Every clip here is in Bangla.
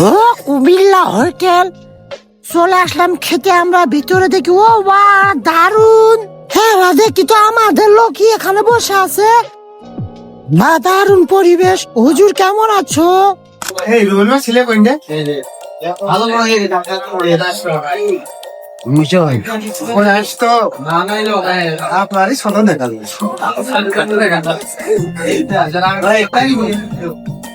ও কুমিল্লা হোটেল চলে আসলাম খেতে আমরা ভিতরে দেখি ও বা দারুণ হ্যাঁ দেখি তো আমাদের লোকই এখানে বসে আছে বা দারুণ পরিবেশ হুজুর কেমন আছো ছিলে ভালো আপনারই সদন দেখা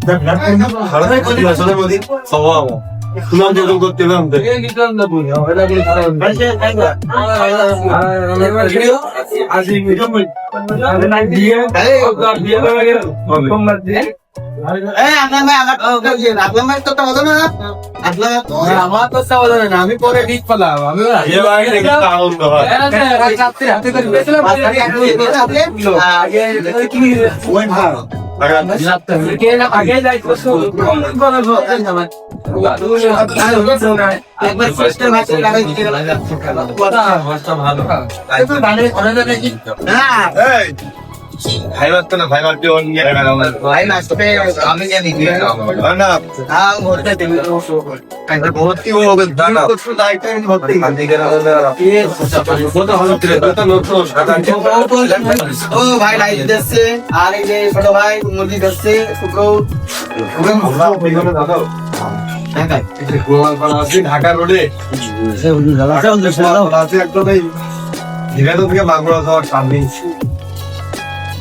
হবে ভারতের প্রতি ভাষণের মধ্যে স্বভাব সুনাম যোজন করতে হবে আমাদের আমার তো না আমি পরে ঠিক পেলাম আমি এর আগে দেখি আনন্দ হয় ওই ভালো আগে যাইতো একবার ফার্স্ট ম্যাচে লাগাই এই ভাইবার তো না ভাইবার যে অন্য ভাই নাচতে আমি জানি না। হ্যাঁ ঘুরতে দেবে ভর্তি হবে দাদা ভর্তি। কত হলো তো সাদা ও ভাই লাইট দিচ্ছে। আর এই যে ছোট ভাই মুরগি দিচ্ছে শুক্র ঢাকা রোডে। আছে একদম এই হিরাদন থেকে মাগুরা যাওয়ার সামনে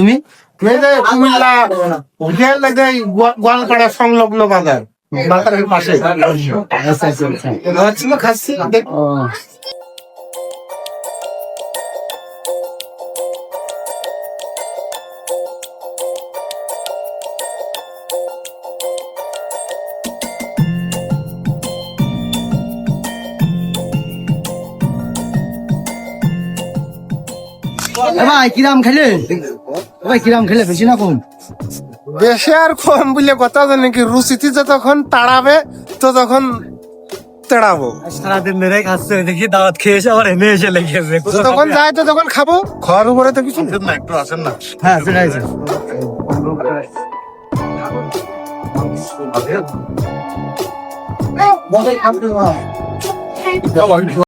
তুমি? এই তুমি কুমিল্লা হোটেল লাগে গোয়ালপাড়া সংলগ্ন বাজার? বাজারের পাশে। খাচ্ছি ভাই কিরাম খেলে? ভাই কিরাম খেলে? বেশি না কম? বেশি আর কম বলে কথা জানি কি রুচিতে যতক্ষণ তাড়াবে ততক্ষণ তেড়াবো। সারাদিন ধরে খাচ্ছে দেখি দাওয়াত খেয়ে এসে আবার এনে এসে লেগেছে যতক্ষণ যায় ততক্ষণ খাব। খাওয়ার উপরে তো কিছু না একটু আসেন না। হ্যাঁ সেটাই স্যার।